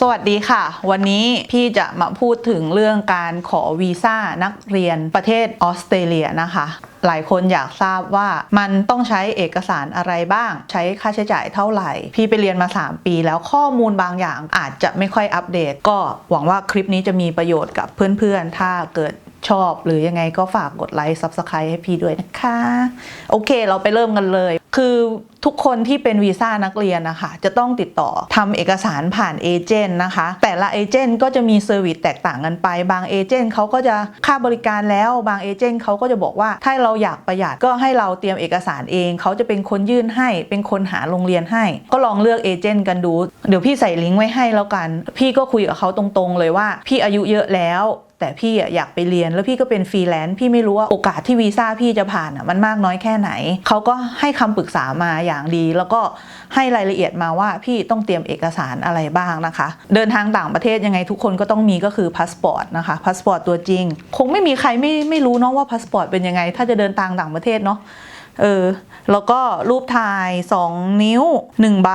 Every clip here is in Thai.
สวัสดีค่ะ วันนี้พี่จะมาพูดถึงเรื่องการขอวีซ่านักเรียนประเทศออสเตรเลียนะคะ หลายคนอยากทราบว่ามันต้องใช้เอกสารอะไรบ้าง ใช้ค่าใช้จ่ายเท่าไหร่ พี่ไปเรียนมา 3 ปีแล้วข้อมูลบางอย่างอาจจะไม่ค่อยอัปเดต ก็หวังว่าคลิปนี้จะมีประโยชน์กับเพื่อนๆ ถ้าเกิดชอบ หรือยังไงก็ฝากกดไลค์ Subscribe ให้พี่ด้วยนะคะ โอเค เราไปเริ่มกันเลย คือ ทุกคนที่เป็นวีซ่านักเรียนนะคะจะต้องติดต่อทำเอกสารผ่านเอเจนต์นะคะ แต่ละเอเจนต์ก็จะมีเซอร์วิสแตกต่างกันไป บางเอเจนต์เขาก็จะค่าบริการแล้ว บางเอเจนต์เขาก็จะบอกว่าถ้าเราอยากประหยัดก็ให้เราเตรียมเอกสารเอง เขาจะเป็นคนยื่นให้ เป็นคนหาโรงเรียนให้ ก็ลองเลือกเอเจนต์กันดู เดี๋ยวพี่ใส่ลิงก์ไว้ให้แล้วกัน พี่ก็คุยกับเขาตรงๆเลยว่า พี่อายุเยอะแล้วแต่พี่อยากไปเรียนแล้วพี่ก็เป็นฟรีแลนซ์พี่ไม่รู้ว่าโอกาสที่วีซ่าพี่จะผ่านอะมันมากน้อยแค่ไหน เขาก็ให้คำปรึกษามาอย่างดี แล้วก็ให้รายละเอียดมาว่าพี่ต้องเตรียมเอกสารอะไรบ้างนะคะ เดินทางต่างประเทศยังไงทุกคนก็ต้องมีก็คือพาสปอร์ตนะคะพาสปอร์ตตัวจริง คงไม่มีใครไม่ไม่รู้เนาะว่าพาสปอร์ตเป็นยังไง ถ้าจะเดินทางต่างประเทศเนาะ เออ แล้วก็รูปถ่าย 2 นิ้ว 1 ใบ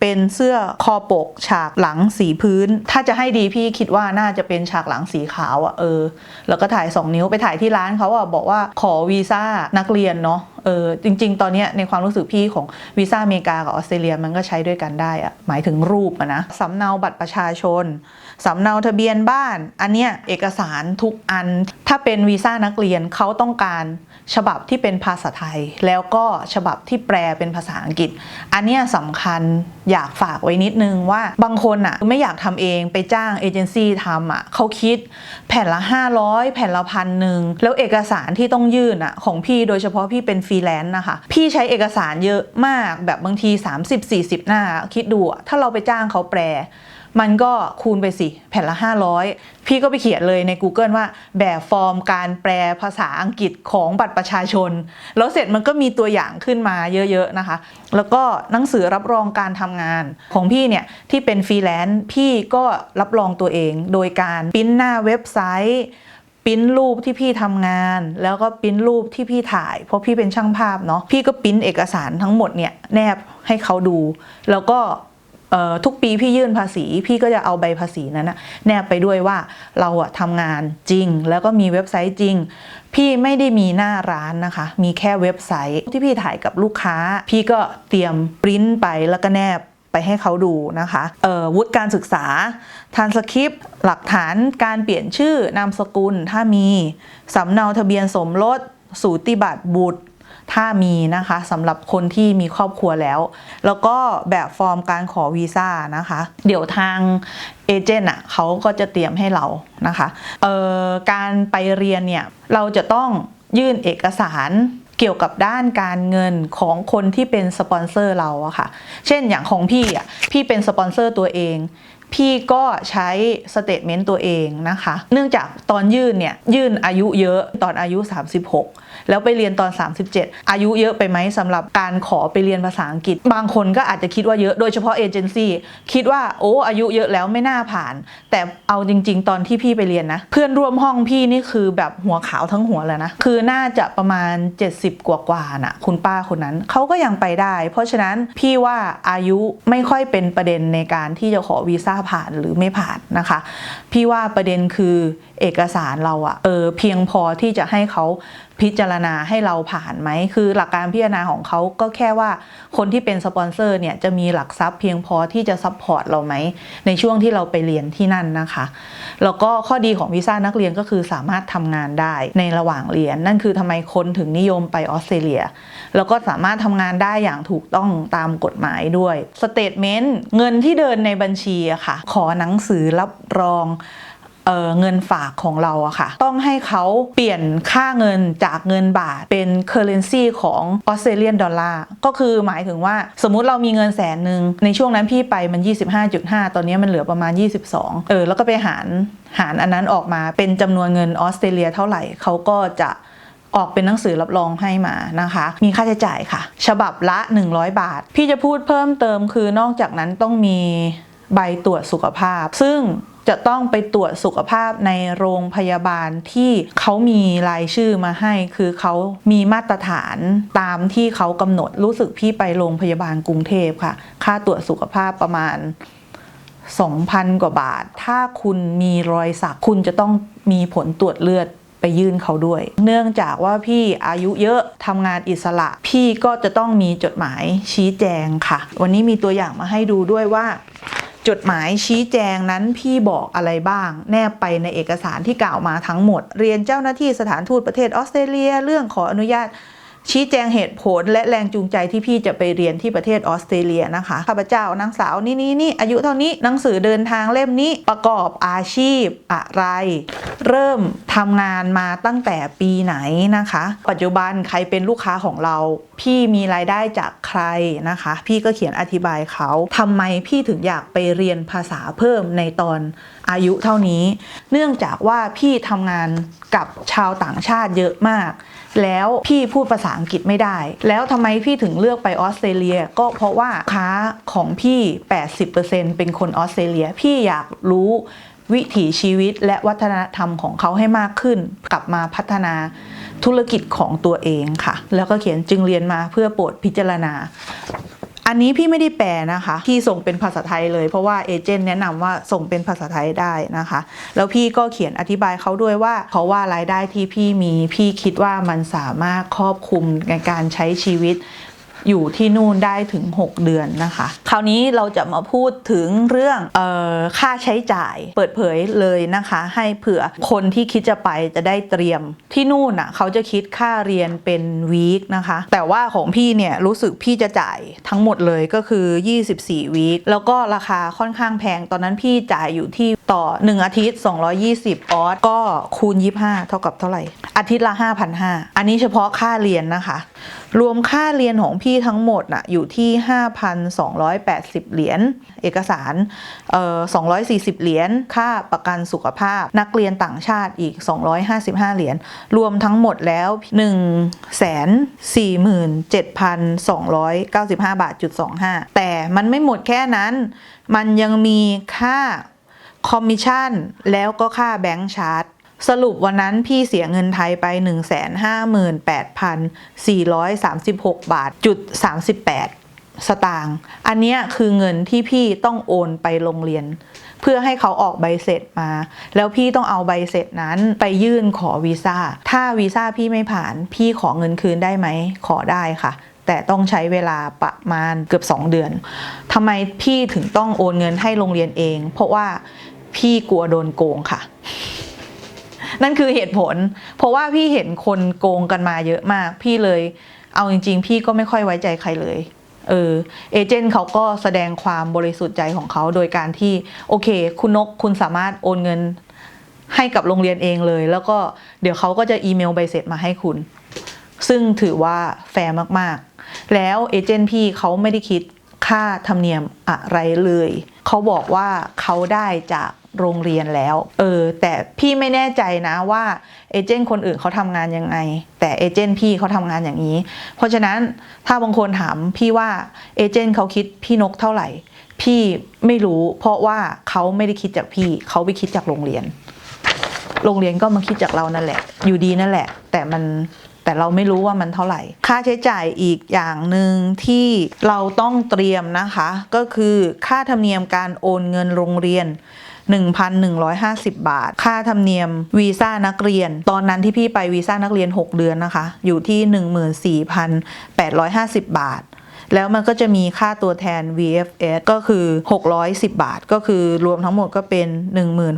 เป็นเสื้อคอปก ฉากหลังสีพื้น ถ้าจะให้ดีพี่คิดว่าน่าจะเป็นฉากหลังสีขาวอะ่ะเออ แล้วก็ถ่าย 2 นิ้วไปถ่ายที่ร้านเขาอะ่ะบอกว่าขอวีซ่านักเรียนเนาะเออจริง ๆ ตอนเนี้ยในความรู้สึกพี่ของวีซ่าอเมริกากับออสเตรเลียมันก็ใช้ด้วยกันได้อะหมายถึงรูปอะนะสำเนาบัตรประชาชนสำเนาทะเบียนบ้าน อันเนี้ยเอกสารทุกอัน ถ้าเป็นวีซ่านักเรียนเขาต้องการฉบับที่เป็นภาษาไทยแล้วก็ฉบับที่แปลเป็นภาษาอังกฤษ อันนี้สำคัญอยากฝากไว้นิดนึงว่าบางคนอะไม่อยากทำเองไปจ้างเอเจนซี่ทำอะเขาคิดแผ่นละ 500 แผ่นละพันหนึ่งแล้วเอกสารที่ต้องยื่นอะของพี่โดยเฉพาะพี่เป็นฟรีแลนซ์นะคะ พี่ใช้เอกสารเยอะมากแบบบางที 30-40 หน้าคิดดูถ้าเราไปจ้างเขาแปล มันก็คูณไปสิแผ่นละ 500 พี่ก็ไปเขียนเลยใน Google ว่าแบบฟอร์มการแปลภาษาอังกฤษของบัตรประชาชน แล้วเสร็จมันก็มีตัวอย่างขึ้นมาเยอะๆนะคะ แล้วก็หนังสือรับรองการทำงานของพี่เนี่ยที่เป็นฟรีแลนซ์พี่ก็รับรองตัวเองโดยการปริ้นหน้าเว็บไซต์ปริ้นรูปที่พี่ทำงาน แล้วก็ปริ้นรูปที่พี่ถ่าย เพราะพี่เป็นช่างภาพเนาะพี่ก็ปริ้นเอกสารทั้งหมดเนี่ยแนบให้เขาดู แล้วก็ ทุกปีพี่ยื่นภาษี พี่ก็จะเอาใบภาษีนั้นนะแนบไปด้วยว่าเราอะทำงานจริง แล้วก็มีเว็บไซต์จริง พี่ไม่ได้มีหน้าร้านนะคะ มีแค่เว็บไซต์ที่พี่ถ่ายกับลูกค้า พี่ก็เตรียมปริ้นไปแล้วก็แนบไปให้เขาดูนะคะวุฒิการศึกษาทานสคริปต์หลักฐานการเปลี่ยนชื่อนามสกุลถ้ามีสำเนาทะเบียนสมรสสูติบัตรบุตร ถ้ามีนะคะสำหรับคนที่มีครอบครัวแล้ว แล้วก็แบบฟอร์มการขอวีซ่านะคะ เดี๋ยวทางเอเจนต์อะเขาก็จะเตรียมให้เรานะคะเอ่อการไปเรียนเนี่ยเราจะต้องยื่นเอกสารเกี่ยวกับด้านการเงินของคนที่เป็นสปอนเซอร์เราอะค่ะ เช่นอย่างของพี่อะพี่เป็นสปอนเซอร์ตัวเอง พี่ก็ใช้สเตทเมนต์ตัวเองนะคะ เนื่องจากตอนยื่นเนี่ยยื่นอายุเยอะตอนอายุ 36 แล้วไปเรียนตอน 37 อายุเยอะไปไหมสำหรับการขอไปเรียนภาษาอังกฤษ บางคนก็อาจจะคิดว่าเยอะโดยเฉพาะเอเจนซี่คิดว่าโอ้อายุเยอะแล้วไม่น่าผ่าน แต่เอาจริง ๆ ตอนที่พี่ไปเรียนนะ เพื่อนร่วมห้องพี่นี่คือแบบหัวขาวทั้งหัวเลยนะ คือน่าจะประมาณ 70 กว่าๆน่ะคุณป้าคนนั้นเขาก็ยังไปได้ เพราะฉะนั้นพี่ว่าอายุไม่ค่อยเป็นประเด็นในการที่จะขอวีซ่าผ่านหรือไม่ผ่านนะคะ พี่ว่าประเด็นคือ เอกสารเราอะเออเพียงพอที่จะให้เขาพิจารณาให้เราผ่านไหม คือหลักการพิจารณาของเขาก็แค่ว่าคนที่เป็นสปอนเซอร์เนี่ยจะมีหลักทรัพย์เพียงพอที่จะซัพพอร์ตเราไหม ในช่วงที่เราไปเรียนที่นั่นนะคะ แล้วก็ข้อดีของวีซ่านักเรียนก็คือสามารถทำงานได้ในระหว่างเรียน นั่นคือทำไมคนถึงนิยมไปออสเตรเลีย แล้วก็สามารถทำงานได้อย่างถูกต้องตามกฎหมายด้วยสเตทเมนต์เงินที่เดินในบัญชีอะค่ะ ขอหนังสือรับรอง เเงินฝากของเราอะค่ะ ต้องให้เขาเปลี่ยนค่าเงินจากเงินบาทเป็นเคอร์เรนซีของออสเตรเลียนดอลลาร์ก็คือหมายถึงว่าสมมุติเรามีเงินแสนหนึ่งในช่วงนั้นพี่ไปมัน 25.5 ตอนนี้มันเหลือประมาณ 22 เออ แล้วก็ไปหารหารอันนั้นออกมาเป็นจำนวนเงินออสเตรเลียเท่าไหร่เขาก็จะออกเป็นหนังสือรับรองให้มานะคะ มีค่าใช้จ่ายค่ะ ฉบับละ 100 บาท พี่จะพูดเพิ่มเติมคือนอกจากนั้นต้องมีใบตรวจสุขภาพ ซึ่ง จะต้องไปตรวจสุขภาพในโรงพยาบาลที่เขามีรายชื่อมาให้ คือเขามีมาตรฐานตามที่เขากำหนดรู้สึกพี่ไปโรงพยาบาลกรุงเทพค่ะ ค่าตรวจสุขภาพประมาณ 2,000 กว่าบาท ถ้าคุณมีรอยสักคุณจะต้องมีผลตรวจเลือดไปยื่นเขาด้วย เนื่องจากว่าพี่อายุเยอะทำงานอิสระ พี่ก็จะต้องมีจดหมายชี้แจงค่ะ วันนี้มีตัวอย่างมาให้ดูด้วยว่า จดหมายชี้แจงนั้นพี่บอกอะไรบ้าง แนบไปในเอกสารที่กล่าวมาทั้งหมด เรียนเจ้าหน้าที่สถานทูตประเทศออสเตรเลีย เรื่องขออนุญาต ชี้แจงเหตุผลและแรงจูงใจที่พี่จะไปเรียนที่ประเทศออสเตรเลียนะคะข้าพเจ้านางสาวนี่นี่นี่อายุเท่านี้หนังสือเดินทางเล่มนี้ประกอบอาชีพอะไร เริ่มทำงานมาตั้งแต่ปีไหนนะคะ ปัจจุบันใครเป็นลูกค้าของเรา พี่มีรายได้จากใครนะคะ พี่ก็เขียนอธิบายเขาทำไมพี่ถึงอยากไปเรียนภาษาเพิ่มในตอนอายุเท่านี้ เนื่องจากว่าพี่ทำงานกับชาวต่างชาติเยอะมาก แล้วพี่พูดภาษาอังกฤษไม่ได้ แล้วทำไมพี่ถึงเลือกไปออสเตรเลีย ก็เพราะว่าค้าของพี่ 80%เป็นคนออสเตรเลีย พี่อยากรู้วิถีชีวิตและวัฒนธรรมของเขาให้มากขึ้น กลับมาพัฒนาธุรกิจของตัวเองค่ะ แล้วก็เขียนจึงเรียนมาเพื่อโปรดพิจารณา อันนี้พี่ไม่ได้แปลนะคะ พี่ส่งเป็นภาษาไทยเลย เพราะว่าเอเจนต์แนะนำว่าส่งเป็นภาษาไทยได้นะคะ แล้วพี่ก็เขียนอธิบายเขาด้วยว่าเขาว่ารายได้ที่พี่มีพี่คิดว่ามันสามารถครอบคลุมในการใช้ชีวิต อยู่ที่นู่นได้ถึง 6 เดือนนะคะ คราวนี้เราจะมาพูดถึงเรื่องออค่าใช้จ่ายเปิดเผยเลยนะคะ ให้เผื่อคนที่คิดจะไปจะได้เตรียมที่นู่นอะเขาจะคิดค่าเรียนเป็นวีคนะคะ แต่ว่าของพี่เนี่ยรู้สึกพี่จะจ่ายทั้งหมดเลยก็คือ 24 วีคแล้วก็ราคาค่อนข้างแพงตอนนั้นพี่จ่ายอยู่ที่ ต่อ 1 อาทิตย์ 220 ออสก็คูณ 25 เท่ากับเท่าไหร่ อาทิตย์ละ5,500 อันนี้เฉพาะค่าเรียนนะคะ รวมค่าเรียนของพี่ทั้งหมดน่ะอยู่ที่ 5,280 เหรียญ เอกสารเอ่อ240 เหรียญ ค่าประกันสุขภาพ นักเรียนต่างชาติอีก 255 เหรียญ รวมทั้งหมดแล้ว 147,295 บาทจุด25 แต่มันไม่หมดแค่นั้น มันยังมีค่า คอมมิชชั่น แล้วก็ค่าแบงค์ชาร์จสรุปวันนั้นพี่เสียเงินไทยไป 158,436 บาทจุด38 สตางค์อันนี้คือเงินที่พี่ต้องโอนไปโรงเรียน เพื่อให้เขาออกใบเสร็จมา แล้วพี่ต้องเอาใบเสร็จนั้นไปยื่นขอวีซ่า ถ้าวีซ่าพี่ไม่ผ่าน พี่ขอเงินคืนได้ไหม ขอได้ค่ะแต่ต้องใช้เวลาประมาณเกือบ 2 เดือน ทำไมพี่ถึงต้องโอนเงินให้โรงเรียนเอง เพราะว่า พี่กลัวโดนโกงค่ะ นั่นคือเหตุผล เพราะว่าพี่เห็นคนโกงกันมาเยอะมาก พี่เลย เอาจริง ๆ พี่ก็ไม่ค่อยไว้ใจใครเลยเออเอเจนต์เขาก็แสดงความบริสุทธิ์ใจของเขาโดยการที่โอเค คุณนกคุณสามารถโอนเงินให้กับโรงเรียนเองเลย แล้วก็เดี๋ยวเขาก็จะอีเมลใบเสร็จมาให้คุณ ซึ่งถือว่าแฟร์มากๆ แล้วเอเจนต์พี่เขาไม่ได้คิดค่าธรรมเนียมอะไรเลย เขาบอกว่าเขาได้จาก โรงเรียนแล้ว เออ แต่พี่ไม่แน่ใจนะว่าเอเจนต์คนอื่นเขาทำงานยังไง แต่เอเจนต์พี่เขาทำงานอย่างนี้ เพราะฉะนั้นถ้าบางคนถามพี่ว่าเอเจนต์เขาคิดพี่นกเท่าไหร่ พี่ไม่รู้ เพราะว่าเขาไม่ได้คิดจากพี่เขาไปคิดจากโรงเรียน โรงเรียนก็มาคิดจากเรานั่นแหละ อยู่ดีนั่นแหละ แต่มันแต่เราไม่รู้ว่ามันเท่าไหร่ ค่าใช้จ่ายอีกอย่างหนึ่งที่เราต้องเตรียมนะคะ ก็คือค่าธรรมเนียมการโอนเงินโรงเรียน 1,150 บาท ค่าธรรมเนียมวีซ่านักเรียน ตอนนั้นที่พี่ไปวีซ่านักเรียน 6 เดือนนะคะ อยู่ที่ 14,850 บาท แล้วมันก็จะมีค่าตัวแทน VFS ก็คือ 610 บาท ก็คือรวมทั้งหมดก็เป็น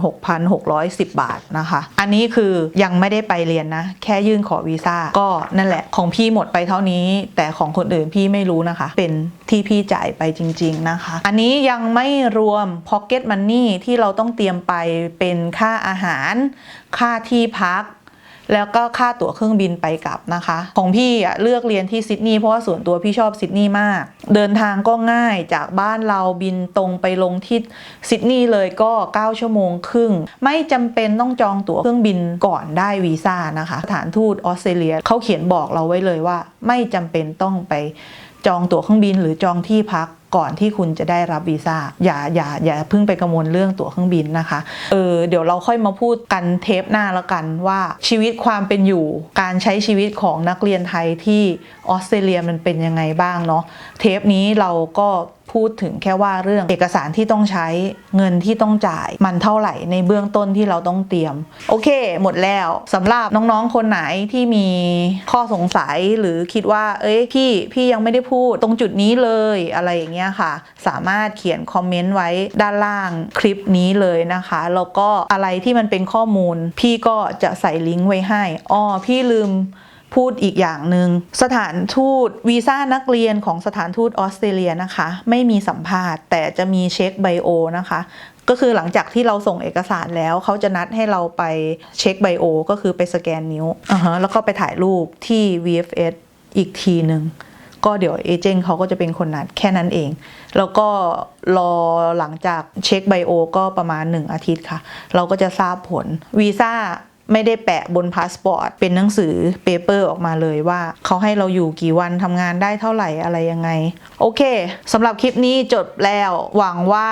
16,610 บาทนะคะ อันนี้คือยังไม่ได้ไปเรียนนะ แค่ยื่นขอวีซ่าก็นั่นแหละของพี่หมดไปเท่านี้ แต่ของคนอื่นพี่ไม่รู้นะคะ เป็นที่พี่จ่ายไปจริง ๆนะคะ อันนี้ยังไม่รวม Pocket Money ที่เราต้องเตรียมไปเป็นค่าอาหาร ค่าที่พัก แล้วก็ค่าตั๋วเครื่องบินไปกลับนะคะ ของพี่อะเลือกเรียนที่ซิดนีย์เพราะว่าส่วนตัวพี่ชอบซิดนีย์มาก เดินทางก็ง่ายจากบ้านเราบินตรงไปลงที่ซิดนีย์เลยก็ 9 ชั่วโมงครึ่ง ไม่จำเป็นต้องจองตั๋วเครื่องบินก่อนได้วีซ่านะคะ สถานทูตออสเตรเลียเขาเขียนบอกเราไว้เลยว่า ไม่จำเป็นต้องไปจองตั๋วเครื่องบินหรือจองที่พัก ก่อนที่คุณจะได้รับวีซ่าอย่าอย่าอย่าเพิ่งไปกังวลเรื่องตั๋วเครื่องบินนะคะเออเดี๋ยวเราค่อยมาพูดกันเทปหน้าแล้วกันว่าชีวิตความเป็นอยู่การใช้ชีวิตของนักเรียนไทยที่ออสเตรเลียมันเป็นยังไงบ้างเนาะเทปนี้เราก็ พูดถึงแค่ว่าเรื่องเอกสารที่ต้องใช้เงินที่ต้องจ่ายมันเท่าไหร่ในเบื้องต้นที่เราต้องเตรียม โอเค หมดแล้วสำหรับน้องๆคนไหนที่มีข้อสงสัยหรือคิดว่า เอ้ยพี่พี่ยังไม่ได้พูดตรงจุดนี้เลยอะไรอย่างเงี้ยค่ะ สามารถเขียนคอมเมนต์ไว้ด้านล่างคลิปนี้เลยนะคะแล้วก็อะไรที่มันเป็นข้อมูล พี่ก็จะใส่ลิงก์ไว้ให้อ้อพี่ลืม พูดอีกอย่างหนึ่งสถานทูตวีซ่านักเรียนของสถานทูตออสเตรเลียนะคะ ไม่มีสัมภาษณ์ แต่จะมีเช็คไบโอนะคะก็คือหลังจากที่เราส่งเอกสารแล้วเขาจะนัดให้เราไปเช็คไบโอก็คือไปสแกนนิ้วอ่าฮะแล้วก็ไปถ่ายรูปที่ VFS อีกทีหนึ่งก็เดี๋ยวเอเจนต์เขาก็จะเป็นคนนัดแค่นั้นเอง แล้วก็รอหลังจากเช็คไบโอก็ประมาณ 1 อาทิตย์ค่ะ เราก็จะทราบผลวีซ่า ไม่ได้แปะบนพาสปอร์ตเป็นหนังสือเปเปอร์ออกมาเลยว่า เขาให้เราอยู่กี่วันทำงานได้เท่าไหร่อะไรยังไง โอเคสำหรับคลิปนี้จบแล้วหวังว่า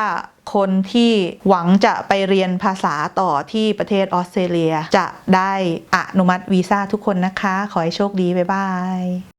คนที่หวังจะไปเรียนภาษาต่อที่ประเทศออสเตรเลีย จะได้อนุมัติวีซ่าทุกคนนะคะ ขอให้โชคดี บ๊ายบาย